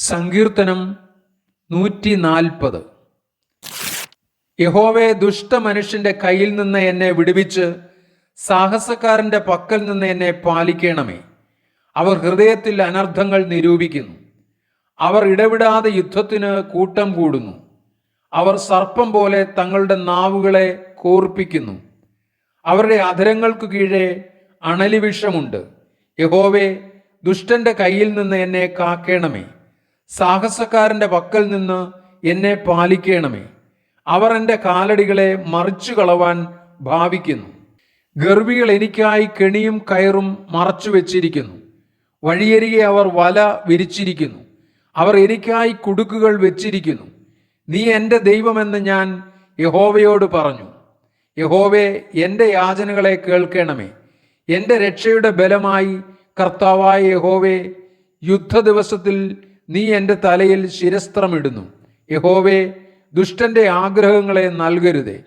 സങ്കീർത്തനം നൂറ്റി നാൽപ്പത് യഹോവെ ദുഷ്ട മനുഷ്യന്റെ കയ്യിൽ നിന്ന് എന്നെ വിടുവിച്ച് സാഹസക്കാരന്റെ പക്കൽ നിന്ന് എന്നെ പാലിക്കണമേ. അവർ ഹൃദയത്തിൽ അനർത്ഥങ്ങൾ നിരൂപിക്കുന്നു. അവർ ഇടവിടാതെ യുദ്ധത്തിന് കൂട്ടം കൂടുന്നു. അവർ സർപ്പം പോലെ തങ്ങളുടെ നാവുകളെ കോർപ്പിക്കുന്നു. അവരുടെ അധരങ്ങൾക്ക് കീഴെ അണലിവിഷമുണ്ട്. യഹോവെ ദുഷ്ടന്റെ കയ്യിൽ നിന്ന് എന്നെ കാക്കേണമേ. സാഹസക്കാരന്റെ പക്കൽ നിന്ന് എന്നെ പാലിക്കണമേ. അവർ എന്റെ കാലടികളെ മറിച്ചു കളവാൻ ഭാവിക്കുന്നു. ഗർവികൾ എനിക്കായി കെണിയും കയറും മറച്ചു വെച്ചിരിക്കുന്നു. വഴിയരികെ അവർ വല വിരിച്ചിരിക്കുന്നു. അവർ എനിക്കായി കുടുക്കുകൾ വെച്ചിരിക്കുന്നു. നീ എന്റെ ദൈവമെന്ന് ഞാൻ യഹോവയോട് പറഞ്ഞു. യഹോവേ എന്റെ യാചനകളെ കേൾക്കണമേ. എന്റെ രക്ഷയുടെ ബലമായി കർത്താവായ യഹോവേ യുദ്ധ ദിവസത്തിൽ നീ എന്റെ തലയിൽ ശിരസ്ത്രമിടുന്നു. യഹോവേ ദുഷ്ടന്റെ ആഗ്രഹങ്ങളെ നൽകരുതേ.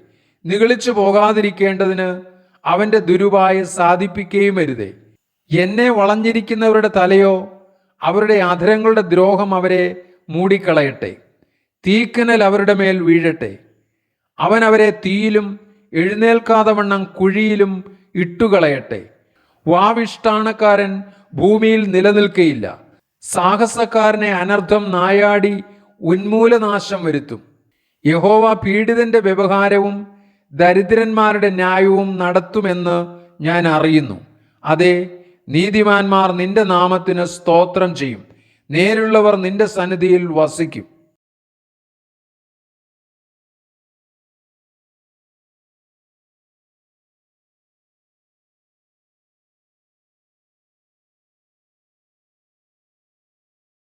നിഗളിച്ചു പോകാതിരിക്കേണ്ടതിന് അവന്റെ ദുരുപായ സാധിപ്പിക്കുകയും അരുതേ എന്നെ വളഞ്ഞിരിക്കുന്നവരുടെ തലയോ അവരുടെ അധരങ്ങളുടെ ദ്രോഹം അവരെ മൂടിക്കളയട്ടെ. തീക്കനൽ അവരുടെ മേൽ വീഴട്ടെ. അവൻ അവരെ തീയിലും എഴുന്നേൽക്കാതെ വണ്ണം കുഴിയിലും ഇട്ടുകളയട്ടെ. വാവിഷ്ടാണക്കാരൻ ഭൂമിയിൽ നിലനിൽക്കയില്ല. സാഹസക്കാരനെ അനർത്ഥം നായാടി ഉന്മൂലനാശം വരുത്തും. യഹോവ പീഡിതന്റെ വ്യവഹാരവും ദരിദ്രന്മാരുടെ ന്യായവും നടത്തുമെന്ന് ഞാൻ അറിയുന്നു. അതെ നീതിമാന്മാർ നിന്റെ നാമത്തിന് സ്തോത്രം ചെയ്യും. നേരുള്ളവർ നിന്റെ സന്നിധിയിൽ വസിക്കും.